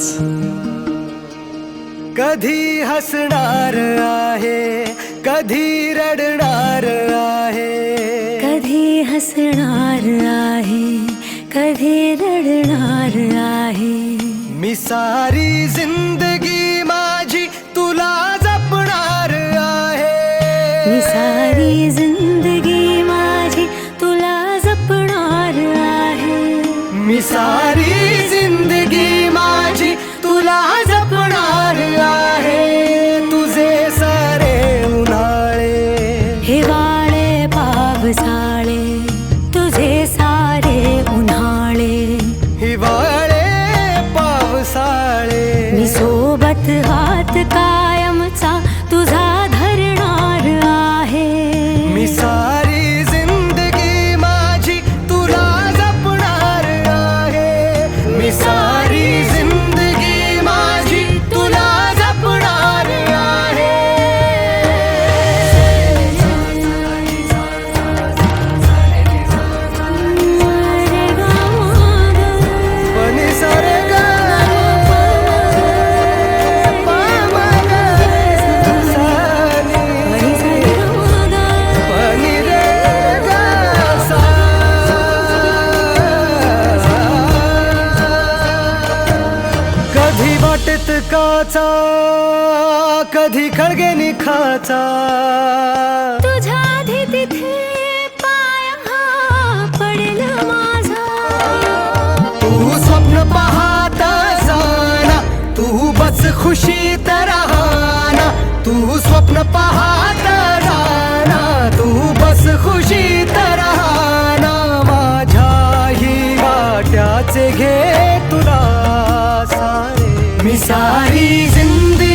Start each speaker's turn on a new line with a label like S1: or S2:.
S1: आवाज.
S2: कधी हसणार आहे कधी रडणार आहे.
S3: कधी हसणार आहे कधी रडणार आहे.
S2: मी सारी जिंदगी माझी तुला जपणार आहे.
S3: मी सारी जिंदगी माझी तुला जपणार आहे.
S2: मी सारी
S3: पावसाळे तुझे सारे उन्हाळे.
S2: हिवाळे पावसाळे.
S3: मी सोबत हात कायमचा
S2: कधी वाटेत काचा कधी खळगे निखाचा.
S3: तुझ्या आधी तिथे पाय हा पडेल माझा.
S2: तू स्वप्न पाहत जाना तू बस खुशीत राहना तू स्वप्न पाहत राहना तू बस खुशीत राहना माझ्याही वाट्याचे घे तुला सारे. मिसारी जिंदगी